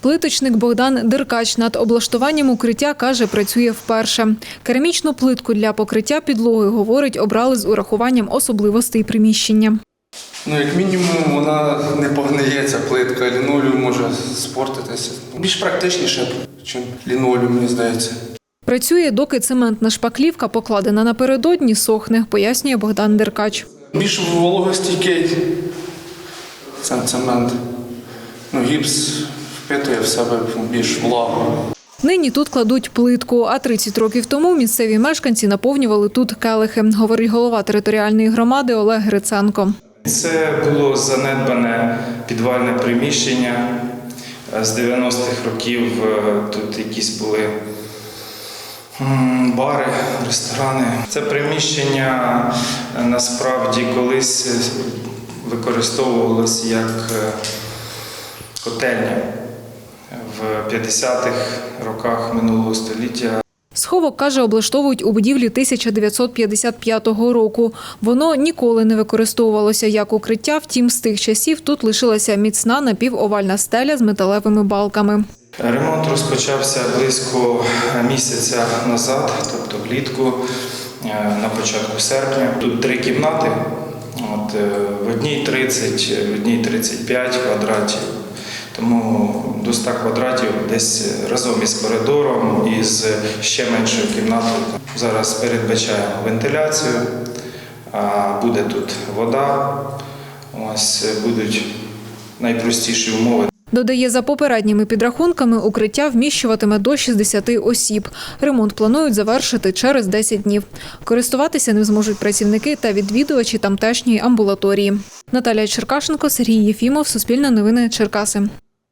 Плиточник Богдан Деркач над облаштуванням укриття каже, працює вперше. Керамічну плитку для покриття підлоги, говорить, обрали з урахуванням особливостей приміщення. Ну, як мінімум, вона не погниється, плитка, лінолеум може спортитися. Більш практичніше, ніж лінолеум, мені здається. Працює, доки цементна шпаклівка, покладена напередодні, сохне, пояснює Богдан Деркач. Більш вологостійкий це цемент. Ну, гіпс впитує в себе більш влагу. Нині тут кладуть плитку, а 30 років тому місцеві мешканці наповнювали тут келихи, говорить голова територіальної громади Олег Гриценко. Це було занедбане підвальне приміщення. Е, З 90-х років е, тут якісь були бари, ресторани. Це приміщення е, насправді колись використовувалось як котельня в 50-х роках минулого століття. Сховок, каже, облаштовують у будівлі 1955 року. Воно ніколи не використовувалося як укриття, втім, з тих часів тут лишилася міцна напівовальна стеля з металевими балками. Ремонт розпочався близько місяця назад, тобто влітку, е, на початку серпня. Тут три кімнати. От, е, в одній 30, в одній 35 квадратів. Тому до 100 квадратів десь разом із коридором і з ще меншою кімнатою. Зараз передбачаємо вентиляцію, буде тут вода. Ось будуть найпростіші умови Додає, за попередніми підрахунками, укриття вміщуватиме до 60 осіб. Ремонт планують завершити через 10 днів. Користуватися ним зможуть працівники та відвідувачі тамтешньої амбулаторії. Наталія Черкашенко, Сергій Єфімов, Суспільне новини Черкаси.